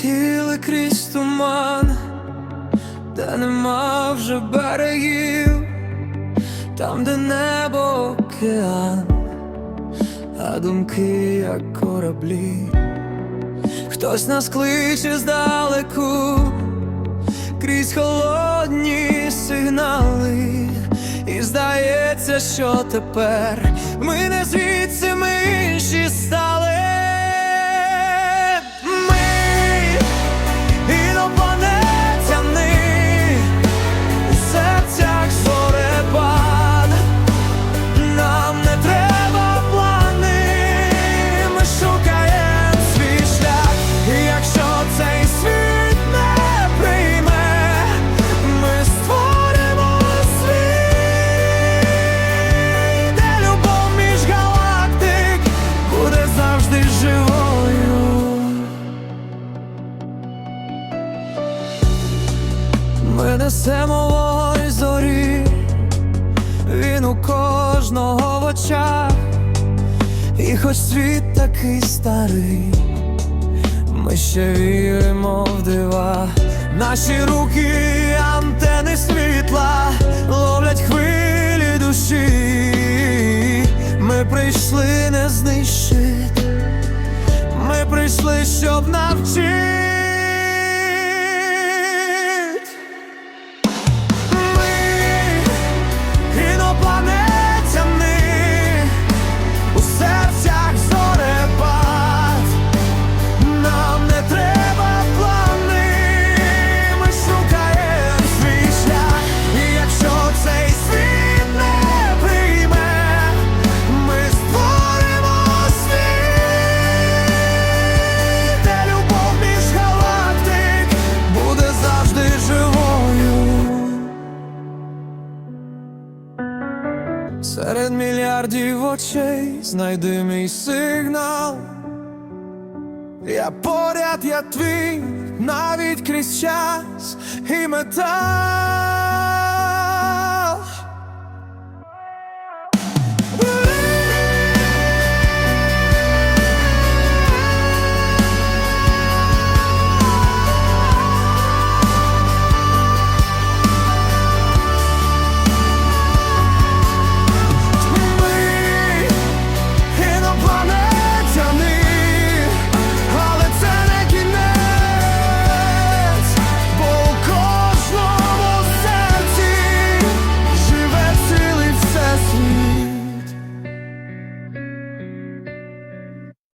полетіли крізь туман, де нема вже берегів, там, де небо океан, а думки як кораблі. Хтось нас кличе здалеку, крізь холодні сигнали, і здається, що тепер ми не Ми несемо вогонь зорі, він у кожного в очах, і хоч світ такий старий, ми ще віримо в дива. Наші руки, антени світла, ловлять хвилі душі. Ми прийшли не знищити, ми прийшли, щоб навчити. Серед мільярдів очей знайди мій сигнал. Я поряд, я твій, навіть крізь час і метал.